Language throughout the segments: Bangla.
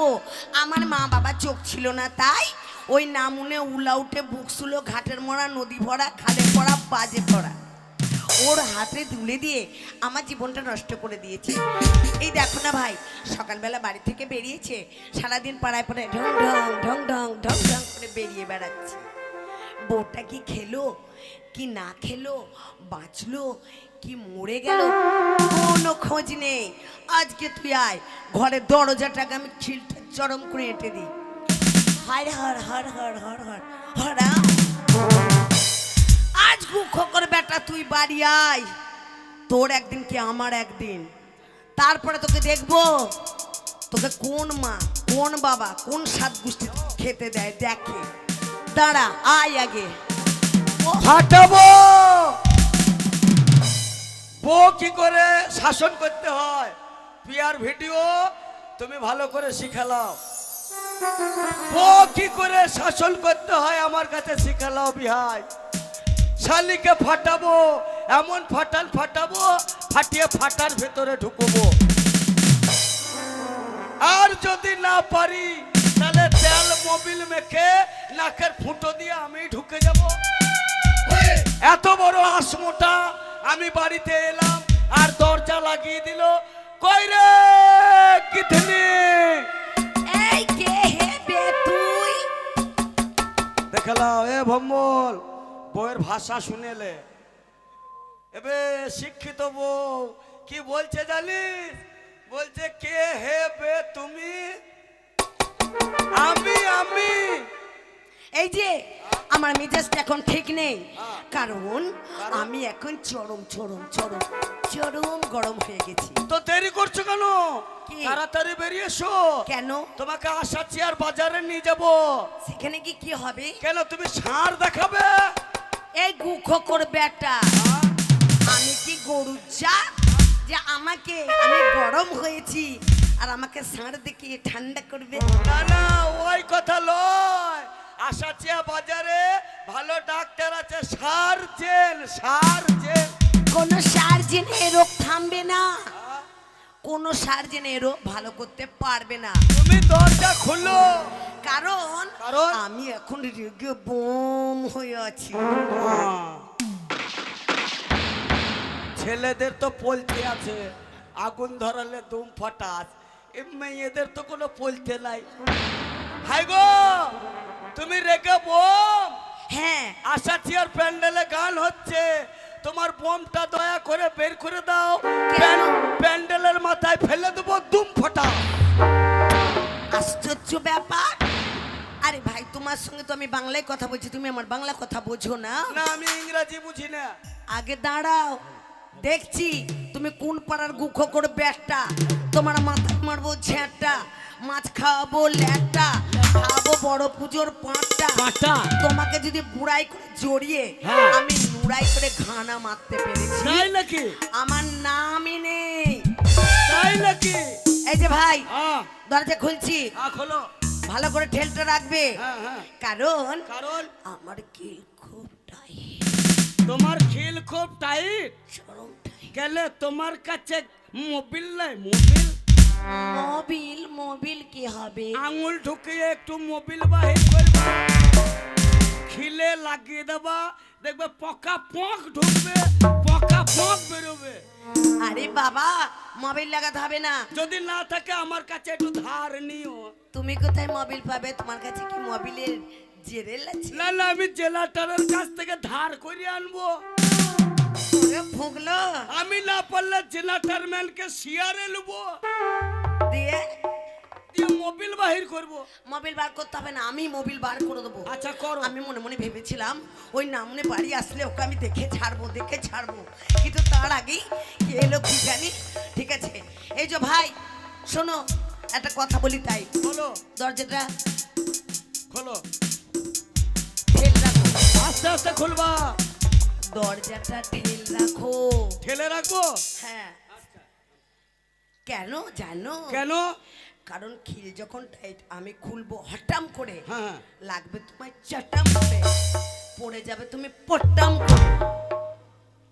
বলব, আমার মা বাবা চোখ ছিল না, তাই ওই নামুনে উলা উঠে বুকসুলো ঘাটের মরা নদী ভরা, খালে পড়া, বাজে পড়া। ওর হাতে তুলে দিয়ে আমার জীবনটা নষ্ট করে দিয়েছে। এই দেখো না ভাই, সকালবেলা বাড়ি থেকে বেরিয়েছে, সারাদিন পাড়ায় পাড়ায় ঢং ঢং ঢং ঢং ঢং ঢং করে বেরিয়ে বেড়াচ্ছে। বউটা কি খেলো, কি না খেলো, বাঁচলো কি মরে গেল? কোনো খোঁজ নেই। আজকে তুই আয়। ঘরের দরজাটাকে আমি খিলটা চরম করে এঁটে দিই। হর হর হর হর হর হর হরা আজ খোকর বেটা তুই বাড়ি আয়। তোর একদিন কি আমার একদিন? তারপরে তোকে দেখব। তোকে কোন মা কোন বাবা কোন সাত গোষ্ঠী খেতে দেয় দেখে। দাঁড়া আয় আগে। ও, ফাটাবো বউ কি করে শাসন করতে হয়? পিয়ার ভিডিও তুমি ভালো করে শিখালাও বউ কি করে শাসন করতে হয় আমার কাছে শিখালাও বিহাই। শালিকে ফাটাবো, এমন ফাটাল ফাটাবো, ফাটিয়ে ফাটার ভেতরে ঢুকবো। আর যদি না পারি, তাহলে তেল মোবিল মেখে নাকের ফুটো দিয়ে আমি ঢুকে যাব। এত বড় আসমোটা আমি বাড়িতে এলাম আর দরজা লাগিয়ে দিল কই রে কিথনি এই কে হে বে তুই? দেখলাও এ ভম্বল বউয়ের ভাষা শুনেলে। এবে শিক্ষিত বউ কি বলছে জানিস? বলছে কে হে বে তুমি? আমি আমি। এই যে আমার মেজাজটা এখন ঠিক নেই। কারণ আমি এখন চরম চরম চরম চরম গরম হয়ে গেছি। তো দেরি করছ কেন? কি? তাড়াতাড়ি বেরিয়ে এসো। কেন? তোমাকে আশা চেয়ার বাজারে নিয়ে যাব। সেখানে কি কি হবে? কেন তুমি সার দেখাবে? এই গুখো করবে একটা। আমি কি গরু যা যে আমাকে আমি গরম হয়েছি আর আমাকে সাঁড় দেখিয়ে ঠান্ডা করবে? না না ওই কথা লয়। আশা চেয়া বাজারে ভালো ডাক্তার আছে সার জেল সার জেল কোনো সার্জেন এ রোগ থামবে না। কোনো সার্জেন এ রোগ ভালো করতে পারবে না। তুমি দরজা খুলো। কারণ কারণ? আমি এখন রেগে বোম হয়ে আছি। ছেলেদের তো পলতে আছে আগুন ধরালে দুম ফাটাস মেয়েদের তো কোনো পলতে নাই। হাই গো! তুমি রেখে বোম। হ্যাঁ। আশা চেয়ার প্যান্ডেলে গান হচ্ছে। তোমার বোমটা দয়া করে বের করে দাও। প্যান্ডেলের মাথায় ফেলে দেবো দুম ফাটা আশ্চর্য ব্যাপার। আরে ভাই তোমার সঙ্গে তো আমি বাংলায় কথা বলছি তুমি আমার বাংলা কথা বোঝো না। না আমি ইংরাজি বুঝি না। আগে দাঁড়াও দেখছি তুমি কোন পাড়ার গুখো করে ব্যাগটা তোমার মাথায় মারবো ঝ্যাঁটা মাছ খাওয়াবো ল্যাটটা খাওয়াবো বড় পুজোর পাঁচটা পাঁচটা? তোমাকে যদি বুড়াই করে জড়িয়ে হ্যাঁ। আমি নুড়াই করে ঘানা মারতে পেরেছি। তাই নাকি? আমার নামই নেই। তাই নাকি? এই যে ভাই হ্যাঁ। দরজা খুলছি। হ্যাঁ, খোলো। ভালো করে ঠেলটা রাখবে। কারণ কারণ? আমার কিল খুব টাইট তোমার খিল খুব টাইট গেলে তোমার কাছে মোবিল নাই মোবিল? মোবিল মোবিল কি হবে? আঙুল ঢুকিয়ে একটু মোবিল বাহির করবে। খিলে লাগিয়ে দেবা। দেখবে পকা পক ঢুকবে পকা পক বেরোবে। আরে বাবা মোবিল লাগাতে হবে না। যদি না থাকে আমার কাছে একটু ধার নিও। তুমি কোথায় মোবিল পাবে? তোমার কাছে কি মোবিলের জেরেল আছে? না না আমি জেলাটারের কাছ থেকে ধার করে আনব। ফুগলো আমি না পারলে জেলাটার ম্যানকে শিয়ারে নেব দিয়ে? মোবিল বাহির করব। মোবিল বার করতে হবে না আমি মোবিল বার করে দেবো। আচ্ছা করো। আমি মনে মনে ভেবেছিলাম ওই নামনে বাড়ি আসলে ওকে আমি দেখে ছাড়বো দেখে ছাড়বো। কিন্তু তার আগেই কে এলো কি জানি ঠিক আছে? এই যে ভাই শোনো একটা কথা বলি তাই। খোলো দরজাটা খোলো। আস্তে আস্তে খুলবা। দরজাটা ঠেল রাখো। ঠেলে রাখব? হ্যাঁ। কেন জানো? কেন? কারণ খিল যখন টাইট আমি খুলবো হটাম করে। হ্যাঁ, হ্যাঁ। লাগবে তোমার চটাম করে। পড়ে যাবে তুমি পট্টাম করে।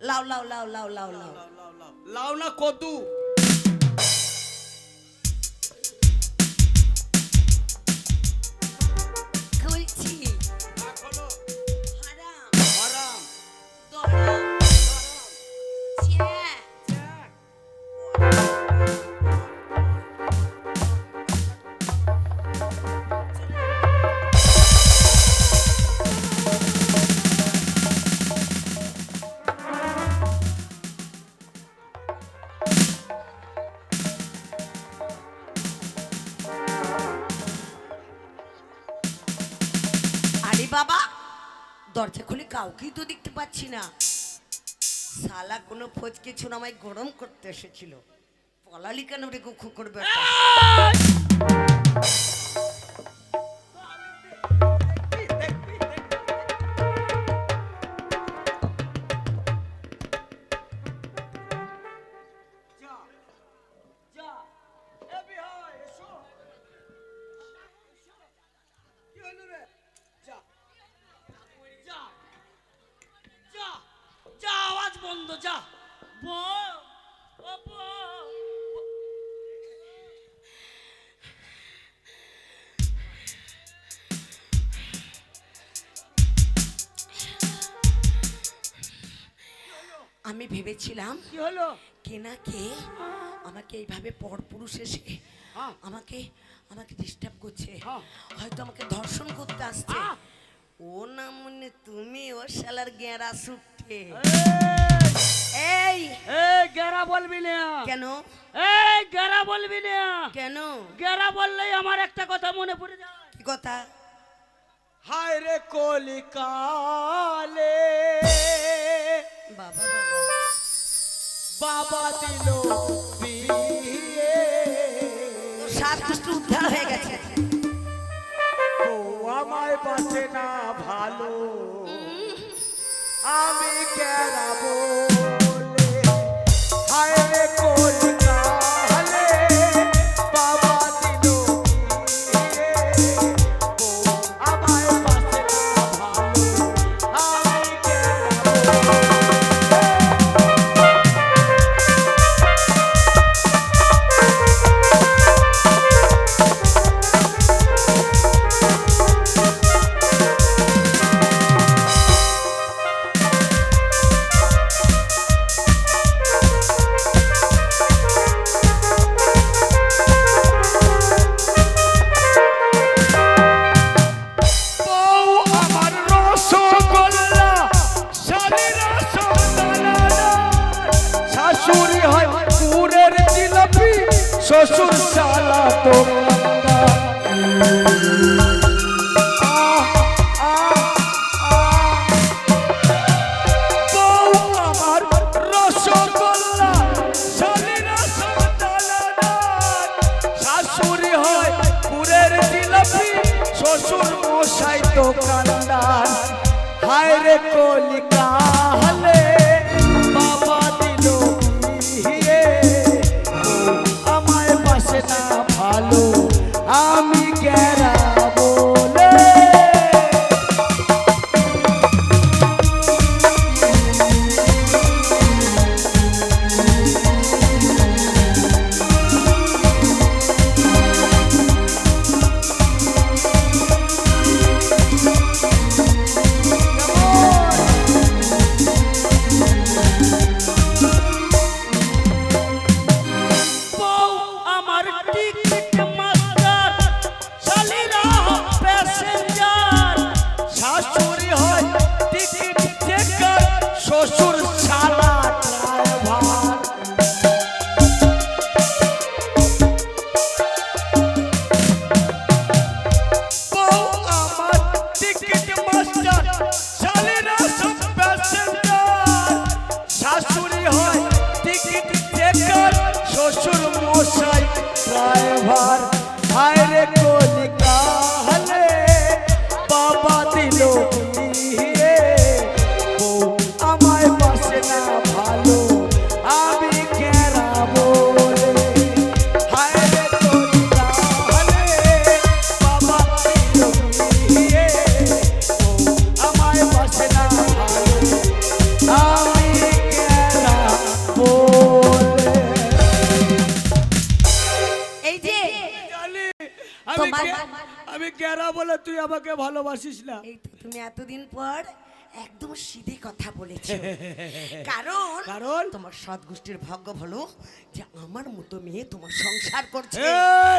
লাউ লাউ লাউ লাউ লাউ লাউ লাউ না কদু। খুলছি। দরজা খুলে কাউকেই তো দেখতে পাচ্ছি না। শালা, কোনো ফচকে ছোন আমায় গরম করতে এসেছিল। পলালি কেন রে গো করবে আমি ভেবেছিলাম কি হলো? কে না কে আমাকে এইভাবে পরপুরুষ এসে হ্যাঁ। আমাকে আমাকে ডিস্টার্ব করছে। হ্যাঁ। হয়তো আমাকে ধর্ষণ করতে আসছে। হ্যাঁ। ও না মনে তুমি ও শালার গেঁড়া এই। এই। গেরা বলবি না। কেন? এই গেরা বলবি না। কেন? গেরা বললেই আমার একটা কথা মনে পড়ে যায়। কি কথা? হায় রে কলিকালে। বাবা বাবা বাবা দিল বিয়ে। তোর সাত দুষ্টু উদ্ধার হয়ে গেছে। ও আমায় বাঁচে না ভালো। আমি কেরা sure বলে তুই আমাকে ভালোবাসিস না। এই তো তুমি এতদিন পর একদম সিধে কথা বলেছ। কারণ কারণ? তোমার সৎ গোষ্ঠীর ভাগ্য ভালো যে আমার মতো মেয়ে তোমার সংসার করছে।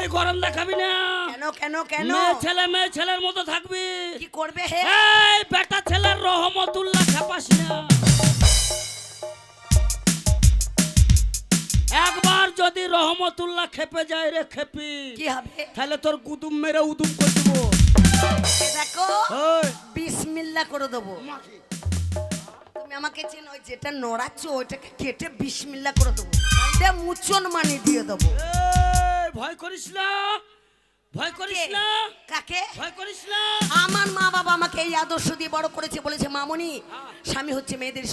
এই গরম দেখাবি না। কেন কেন কেন? মেয়ে ছেলে মেয়ে ছেলের মতো থাকবি। কি করবে হে? এই বেটা ছেলের রহমতুল্লাহ খেপাস না। একবার যদি রহমতুল্লাহ খেপে যায় রে খেপি কি হবে? তাহলে তোর কুতুম মেরে উদুম করে দেবো। বিসমিল্লা করে দেবো। তুমি আমাকে চেনো ওই যেটা নড়াচ্ছ ওইটাকে কেটে বিসমিল্লা করে দেবো। মুচন মানি দিয়ে দেবো। ভয় করিস না ভয় করিস না। কাকে? ভয় করিস না। আমার মা বাবা আমাকে এই আদর্শ দিয়ে বড় করেছে বলেছে মামনি হ্যাঁ। স্বামী হচ্ছে মেয়েদের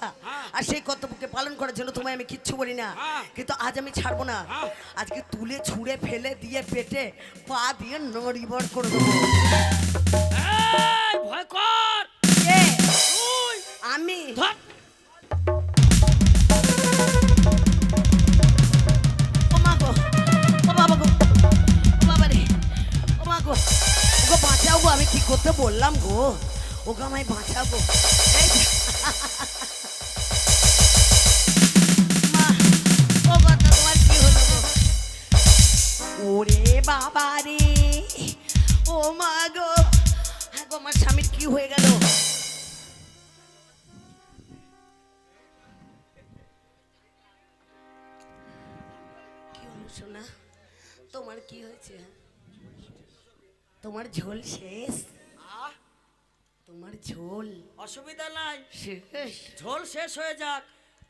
হ্যাঁ। আর সেই কর্তব্যকে পালন করার জন্য তোমায় আমি কিচ্ছু বলি না। হ্যাঁ। কিন্তু আজ আমি ছাড়বো না। আজকে তুলে ছুঁড়ে ফেলে দিয়ে পেটে পা দিয়ে নড়িবড় করে দেবো। এই, ভয় কর। কে? তুই। আমি। ধর। ও মা গো ও বাবা গো ও বাবা রে ও মা গো। ওগো বাঁচাও গো আমি কি করতে বললাম গো। ওগো আমায় বাঁচাও গো। এই মা ও কথা তোমার কি হলো গো? ওরে বাবা রে ও মা গো। আমার স্বামীর কি হয়ে গেল? কি হলো তোমার কি হয়েছে? হ্যাঁ? তোমার ঝোল শেষ? তোমার ঝোল? অসুবিধা নাই। শেষ? ঝোল শেষ হয়ে যাক।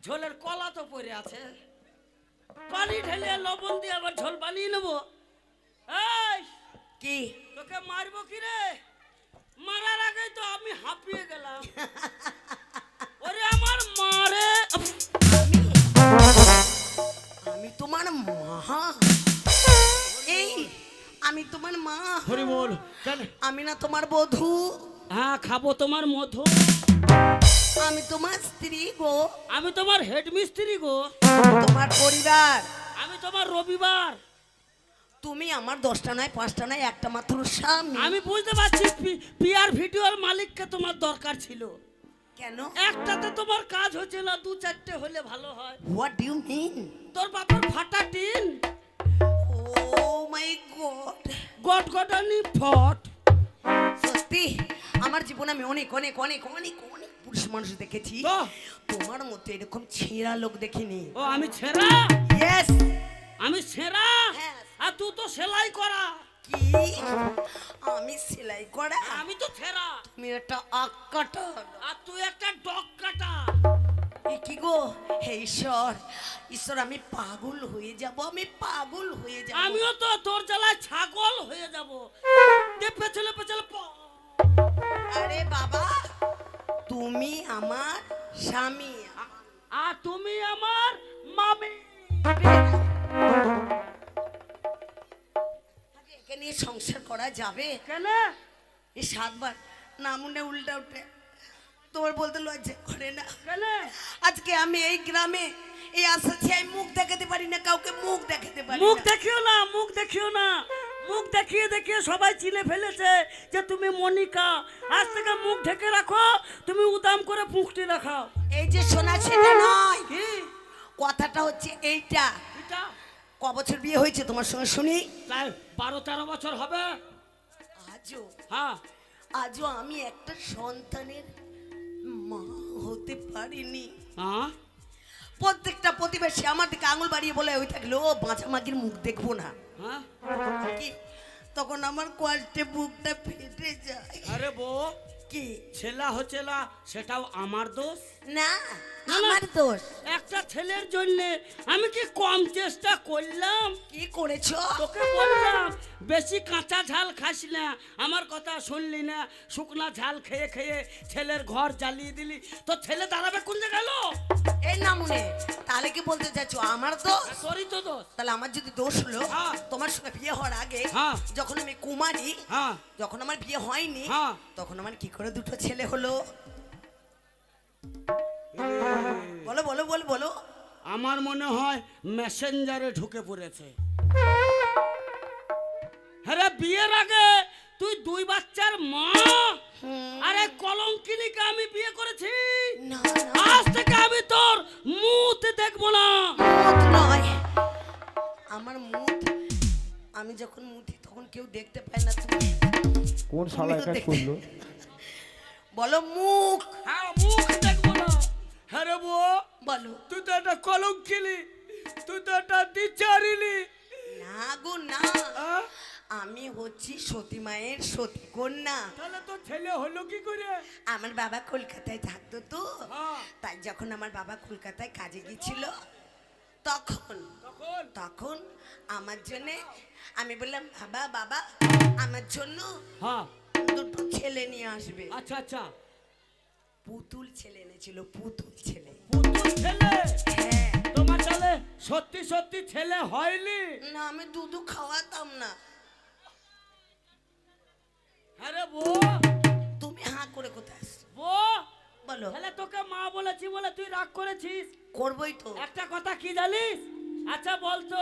ঝোলের কলা তো পড়ে আছে। পানি ঢেলে লবণ দিয়ে আবার ঝোল বানিয়ে নেব। এই কি? তোকে মারবো কি রে? মারার আগেই তো আমি হাঁপিয়ে গেলাম। ওরে আমার মারে আমি আমি তোমার মা। এই আমি তোমার মা। হরি বল আমি না তোমার বধূ। হ্যাঁ খাব তোমার মধু। আমি তোমার স্ত্রী গো। আমি তোমার হেড মিস্ত্রি গো তোমার পরিবার। আমি তোমার রবিবার। তুমি আমার দশটা নয় পাঁচটা নয় একটা মাত্র স্বামী। আমি বুঝতে পারছি পিয়ার ভিডিওর মালিককে তোমার দরকার ছিল। কেন? একটাতে তোমার কাজ হচ্ছে না দু চারটে হলে ভালো হয়। হোয়াট ডু মিন তোর বাপের ফাটা টিন? ও মাই গড গট গটানি ফট। সত্যি? আমার জীবনে আমি অনেক অনেক অনেক অনেক অনেক পুরুষ মানুষ দেখেছি? তোমার মতো এরকম ছেঁড়া লোক দেখিনি। ও আমি ছেঁড়া? ইয়েস আমি ছেঁড়া? হ্যাঁ। আর তুই তো সেলাই করা। কি? আমি সেলাই করা? আমি তো ছেঁড়া তুমি একটা আক্কাটা আর তুই একটা ডগ কাটা। কি গো? হে ঈশ্বর ঈশ্বর আমি পাগল হয়ে যাব আমি পাগল হয়ে যাব। আমিও তো তোর জ্বালায় ছাগল হয়ে যাব। দে পেছলে পেছলে আরে বাবা তুমি আমার স্বামী। আর তুমি আমার মামি। নিয়ে সংসার করা যাবে? কেন? এই সাতবার। না নামুনে উল্টা উঠে তোমার বলতে লজ্জা করে না। কেন? আজকে আমি এই গ্রামে এই আসাচ্ছি আমি মুখ দেখাতে পারি না কাউকে মুখ দেখাতে পারি মুখ দেখিও না মুখ দেখিও না। মুখ দেখিয়ে দেখিয়ে সবাই চিনে ফেলেছে যে তুমি মনিকা। আজ থেকে মুখ ঢেকে রাখো তুমি উদাম করে মুখটি রাখাও এই যে শোনা সেটা নয়। কথাটা হচ্ছে এইটা। এটা ক বছর বিয়ে হয়েছে তোমার সঙ্গে শুনি? তাই বারো তেরো বছর হবে। আজও? হ্যাঁ। আজও আমি একটা সন্তানের মা হতে পারিনি। হ্যাঁ। প্রত্যেকটা প্রতিবেশী আমার দিকে আঙুল বাড়িয়ে বলে ওই থাকলে ও বাঁচা মাগির মুখ দেখব না। হ্যাঁ। কি? তখন আমার কষ্টে বুকটা ফেটে যায়। আরে বউ কি? ছেলা হচ্ছে না সেটাও আমার দোষ। না। আমার দোষ। একটা ছেলের জন্য আমি কি কম চেষ্টা করলাম? কি করেছ? তোকে বললাম বেশি কাঁচা ঝাল খাস না আমার কথা শুনলি না। শুকনা ঝাল খেয়ে খেয়ে ছেলের ঘর জ্বালিয়ে দিলি। তো ছেলে দাঁড়াবে কোন গেল এই না মনে তাহলে কি বলতে চাইছো আমার দোষ? তোরই তো দোষ। তাহলে আমার যদি দোষ হলো হ্যাঁ। তোমার সঙ্গে বিয়ে হওয়ার আগে হ্যাঁ। যখন আমি কুমারী হ্যাঁ। যখন আমার বিয়ে হয়নি হ্যাঁ। তখন আমার কি করে দুটো ছেলে হলো? বলো বলো বলো বলো। আমার মনে হয় মেসেঞ্জারে ঢুকে পড়েছে। হ্যাঁ বিয়ের আগে তুই দুই বাচ্চার মা আরে কলঙ্কিনীকে আমি বিয়ে করেছি। আজ থেকে আমি তোর মুখ দেখব না। মুখ নয়। আমার মুখ আমি যখন মুঠি তখন কেউ দেখতে পায় না তুমি। কোন শালা কাজ করল? বলো মুখ। হ্যাঁ মুখ হ্যাঁ রে বউ। বলো। তুই তো একটা কলঙ্কিলি তুই তো একটা দ্বিচারিলি না গো না। আমি হচ্ছি সতী মায়ের সতী কন্যা। তাহলে তো ছেলে হলো কি করে? আমার বাবা কলকাতায় থাকতো তো। হ্যাঁ। তাই যখন আমার বাবা কলকাতায় কাজে গিয়েছিল তখন তখন? তখন আমার জন্য আমি বললাম বাবা বাবা আমার জন্য হ্যাঁ। দুটো ছেলে নিয়ে আসবে। আচ্ছা আচ্ছা। পুতুল ছেলে এনেছিল পুতুল ছেলে। পুতুল ছেলে? হ্যাঁ। তোমার তাহলে সত্যি সত্যি ছেলে হয়নি? না আমি দুধু খাওয়াতাম না। আরে বো তুমি হাঁ করে কোথায় আসছো? বো বলো। তাহলে তোকে মা বলেছি বলে তুই রাগ করেছিস? করবোই তো। একটা কথা কি জানিস? আচ্ছা বলতো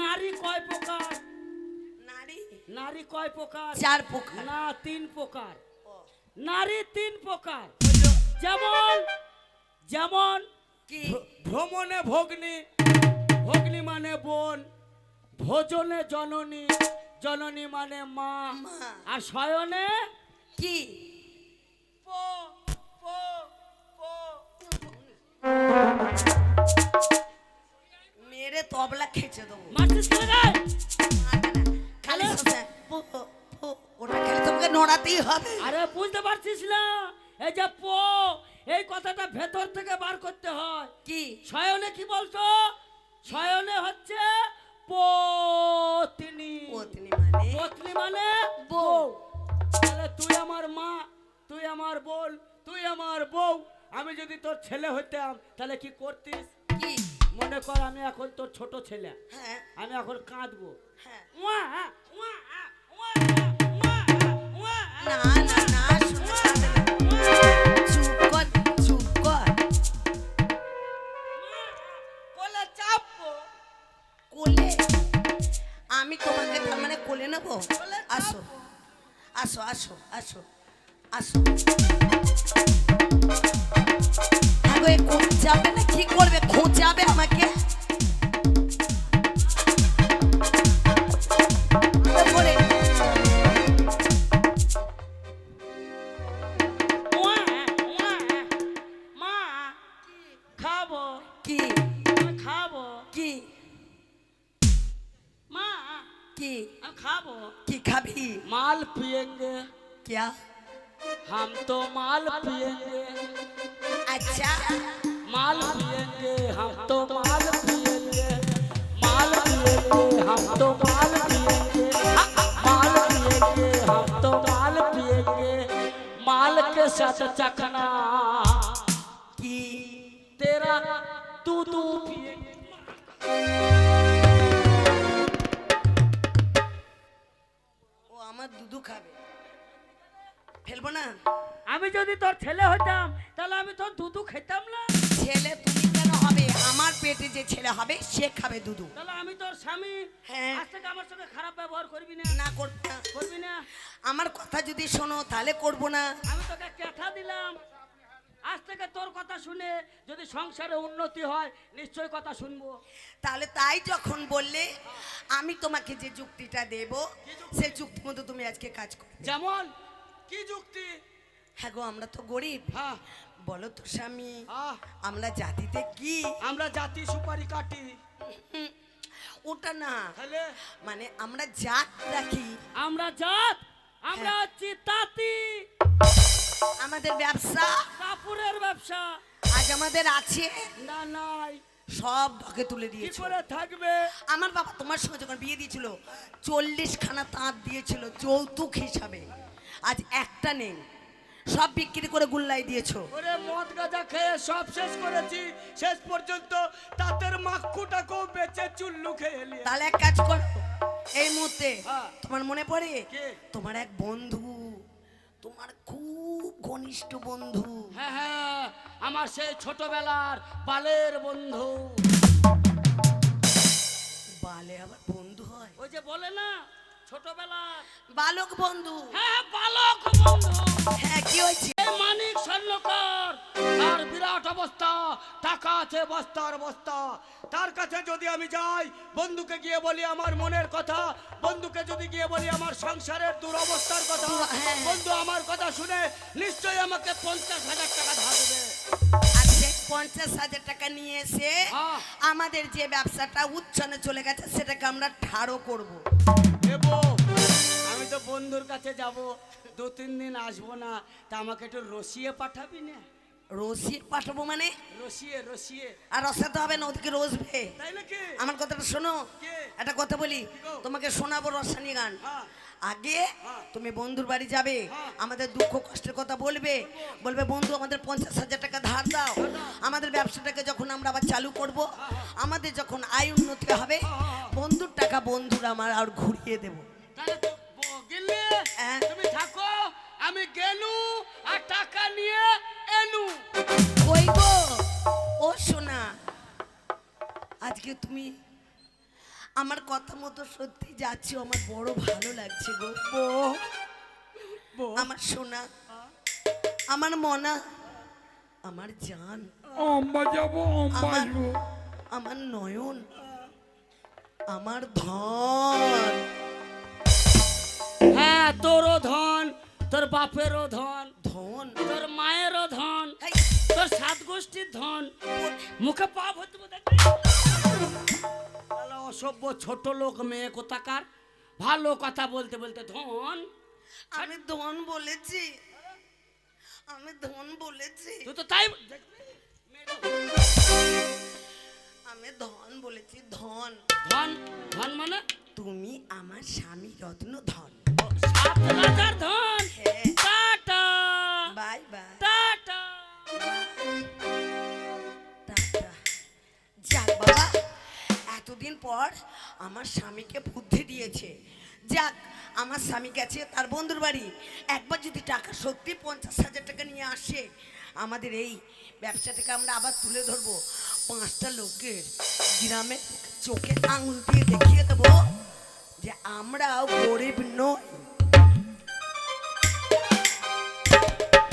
নারী কয় প্রকার? নারী? নারী কয় প্রকার? চার প্রকার। না তিন প্রকার। নারী তিন প্রকার। যেমন যেমন কি? ভ্রমণে ভগ্নী ভগ্নী মানে বোন ভোজনে জননী জননী মানে মা মা। আর শয়নে কি? পো পো পো। মেরে তবলা খেচে দেবো। খালি। ওটা খেলে তোমাকে নড়াতেই হবে। আরে বুঝতে পারছিস না। এই যে পো এই কথাটা ভেতর থেকে বার করতে হয়। কি? শয়নে কি বলতো শয়নে হচ্ছে পত্নী পত্নী মানে? মানে বউ। তাহলে তুই আমার মা তুই আমার বোন তুই আমার বউ। আমি যদি তোর ছেলে হইতাম তাহলে কি করতিস? কি? মনে কর আমি এখন তোর ছোট ছেলে। হ্যাঁ। আমি এখন কাঁদবো। হ্যাঁ। না না না। আমি তোমাকে তার মানে কোলে নেব? আসো। আসো আসো আসো আসো। কোন গো, के साथ चखना কি तेरा तू तू पिएंगे ও আমার দুধু খাবে ফেলবো না আমি যদি তোর ছেলে হতাম তাহলে আমি তোর দুধু খেতাম না ছেলে তুমি কেন হবে আমার পেটে যে ছেলে হবে সে খাবে দুধু। তাহলে আমি তোর স্বামী? হ্যাঁ। আজ থেকে আমার সঙ্গে খারাপ ব্যবহার করবি না? না করব না। করবি না? আমার কথা যদি শোনো তাহলে করব না। আমি তোকে ক্যাথা দিলাম। আজ থেকে তোর কথা শুনে যদি সংসারে উন্নতি হয় নিশ্চয় কথা শুনব। তাহলে তাই যখন বললে আমি তোমাকে যে যুক্তিটা দেব সেই যুক্তি মতো তুমি আজকে কাজ করো যেমন? কি যুক্তি? হ্যাঁ গো আমরা তো গরিব। হ্যাঁ। বলো তো স্বামী আহ, আমরা জাতিতে কি? আমরা জাতি সুপারি কাটি। ওটা না। মানে আমরা জাত রাখি। আমরা জাত আমরা হ্যাঁ। হচ্ছি তাঁতি। আমাদের ব্যবসা? কাপড়ের ব্যবসা। আজ আমাদের আছে? না নাই। সব ঢকে তুলে দিয়েছে। করে থাকবে? আমার বাবা তোমার সঙ্গে যখন বিয়ে দিয়েছিল চল্লিশ খানা তাঁত দিয়েছিল যৌতুক হিসাবে। আজ একটা নেই। সব বিক্রি করে গুল্লাই দিয়েছ। ওরে মদ গাঁজা খেয়ে সব শেষ করেছি। শেষ পর্যন্ত তাঁতের মাক্ষুটাকেও বেঁচে চুল্লু খেয়ে তাহলে এক কাজ করো। এই মুহূর্তে হ্যাঁ। তোমার মনে পড়ে? কে? তোমার এক বন্ধু তোমার খুব ঘনিষ্ঠ বন্ধু। হ্যাঁ হ্যাঁ আমার সেই ছোটবেলার বালের বন্ধু। বালে আবার বন্ধু হয়? ওই যে বলে না ছোটবেলার বালক বন্ধু। হ্যাঁ বালক বন্ধু। হ্যাঁ কি হয়েছে? মানিক স্বর্ণকার তার বিরাট অবস্থা টাকা আছে বস্তার বস্তা। তার কাছে যদি আমি যাই বন্ধুকে গিয়ে বলি আমার মনের কথা বন্ধুকে যদি গিয়ে বলি আমার সংসারের দুরবস্থার কথা দুর- হ্যাঁ। বন্ধু আমার কথা শুনে নিশ্চয়ই আমাকে পঞ্চাশ হাজার টাকা ধার দেবে। পঞ্চাশ হাজার টাকা নিয়ে এসে হ্যাঁ। আমাদের যে ব্যবসাটা উচ্ছনে চলে গেছে সেটাকে আমরা ঠাড়ো করব আমি তো বন্ধুর কাছে যাব দু তিন দিন আসব না তা আমাকে একটু রসিয়ে পাঠাবি না রসিয়ে পাঠাবো মানে? রসিয়ে রসিয়ে আর রসাতে হবে না ওদিকে রসবে। আমার কথাটা শোনো। একটা কথা বলি তোমাকে শোনাবো রসানি গান। আগে। তুমি বন্ধুর বাড়ি যাবে। আমাদের দুঃখ কষ্টের কথা বলবে বলবে বন্ধু আমাদের পঞ্চাশ হাজার টাকা ধার দাও। আমাদের ব্যবসাটাকে যখন আমরা আবার চালু করব আমাদের যখন আয় উন্নতি হবে বন্ধুর টাকা বন্ধুর আমার আর ঘুরিয়ে দেবো। হ্যাঁ। তুমি থাকো। আমি গেলু আর টাকা নিয়ে এলু। কই গো ও শোনা আজকে তুমি আমার কথা মতো সত্যি যাচ্ছ আমার বড় ভালো লাগছে গো। আমার সোনা আমার মনা আমার জান অম্বা যাব অম্বা আমার আমার নয়ন আমার ধন। হ্যাঁ তোরও ধন। তোর বাপেরও ধন ধন? তোর মায়েরও ধন তোর সাত গোষ্ঠীর ধন। মুখে পাপ হতে অসভ্য ছোট লোক মেয়ে কোথাকার? ভালো কথা বলতে বলতে ধন। আমি ধন বলেছি। আমি ধন বলেছি। তুই তো তাই আমি ধন বলেছি ধন। ধন ধন মানে? তুমি আমার স্বামী রত্ন ধন সাত রাজার ধন। আমার স্বামীকে বুদ্ধি দিয়েছে। যাক, আমার স্বামী গেছে, তার বন্ধুর বাড়ি। একবার যদি টাকা সত্যি পঞ্চাশ হাজার টাকা নিয়ে আসে, আমাদের এই ব্যবসাটাকে আমরা আবার তুলে ধরবো। পাঁচটা লোকের গ্রামে চোখে আঙুল দিয়ে দেখিয়ে দেবো যে আমরা গরিব নই।